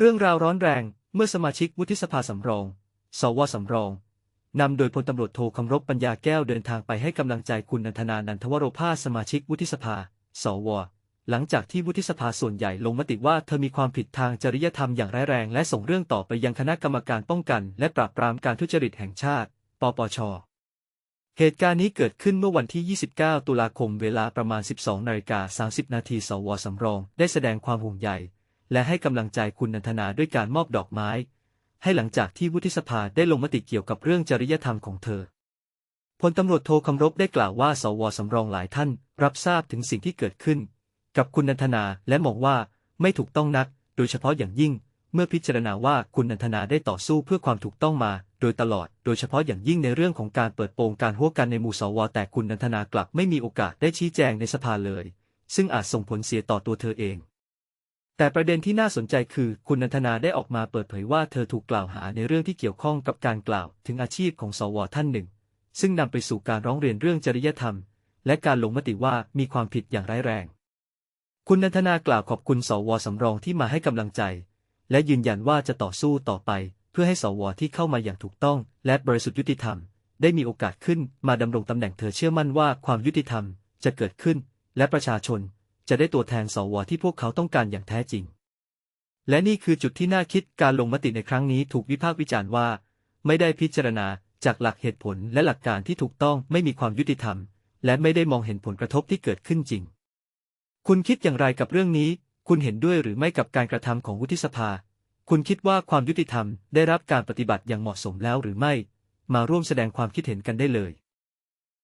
เรื่องราวร้อนแรงเมื่อสมาชิกวุฒิสภาสำรอง สวสำรองนำโดยพลตำรวจโทคำรบปัญญาแก้วเดินทางไปให้กำลังใจคุณนันทนานันทวโรภาสสมาชิกวุฒิสภา สว หลังจากที่วุฒิสภาส่วนใหญ่ลงมติว่าเธอมีความผิดทางจริยธรรมอย่างร้ายแรงและส่งเรื่องต่อไปยังคณะกรรมการป้องกัน และปราบปรามการทุจริตแห่งชาติ ปปช เหตุการณ์นี้เกิดขึ้นเมื่อวันที่ 29 ตุลาคมเวลาประมาณ 12นาฬิกา30นาทีสวสำรอง ได้แสดงความห่วงใย และให้กำลังใจคุณนันทนาด้วยการมอบดอกไม้ ให้หลังจากที่วุฒิสภาได้ลงมติเกี่ยวกับเรื่องจริยธรรมของเธอพลตำรวจโทคำรบได้กล่าวว่าสวสำรองหลายท่าน รับทราบถึงสิ่งที่เกิดขึ้น กับคุณนันทนาและมองว่าไม่ถูกต้องนัก โดยเฉพาะอย่างยิ่ง เมื่อพิจารณาว่าคุณนันทนาได้ต่อสู้เพื่อความถูกต้องมา โดยตลอด โดยเฉพาะอย่างยิ่งในเรื่องของการเปิดโปงการหัวกันในหมู่สวแต่คุณนันทนากลับไม่มีโอกาสได้ชี้แจงในสภาเลย ซึ่งอาจส่งผลเสียต่อตัวเธอเอง แต่ประเด็นที่น่าสนใจคือ คุณนันทนาได้ออกมาเปิดเผยว่าเธอถูกกล่าวหาในเรื่องที่เกี่ยวข้องกับการกล่าวถึงอาชีพของสวท่านหนึ่ง ซึ่งนำไปสู่การร้องเรียนเรื่องจริยธรรม และการลงมติว่ามีความผิดอย่างร้ายแรง คุณนันทนากล่าวขอบคุณสวสำรองที่มาให้กำลังใจ และยืนยันว่าจะต่อสู้ต่อไป เพื่อให้สวที่เข้ามาอย่างถูกต้อง และบริสุทธิ์ยุติธรรม ได้มีโอกาสขึ้นมาดำรงตำแหน่งเธอเชื่อมั่นว่าความยุติธรรมจะเกิดขึ้น และประชาชน จะได้ตัวแทนสวที่พวกเขาต้องการอย่างแท้จริง และนี่คือจุดที่น่าคิดการลงมติในครั้งนี้ถูกวิพากษ์วิจารณ์ว่า ไม่ได้พิจารณาจากหลักเหตุผลและหลักการที่ถูกต้องไม่มีความยุติธรรม และไม่ได้มองเห็นผลกระทบที่เกิดขึ้นจริง คุณคิดอย่างไรกับเรื่องนี้ คุณเห็นด้วยหรือไม่กับการกระทำของวุฒิสภา คุณคิดว่าความยุติธรรมได้รับการปฏิบัติอย่างเหมาะสมแล้วหรือไม่ มาร่วมแสดงความคิดเห็นกันได้เลย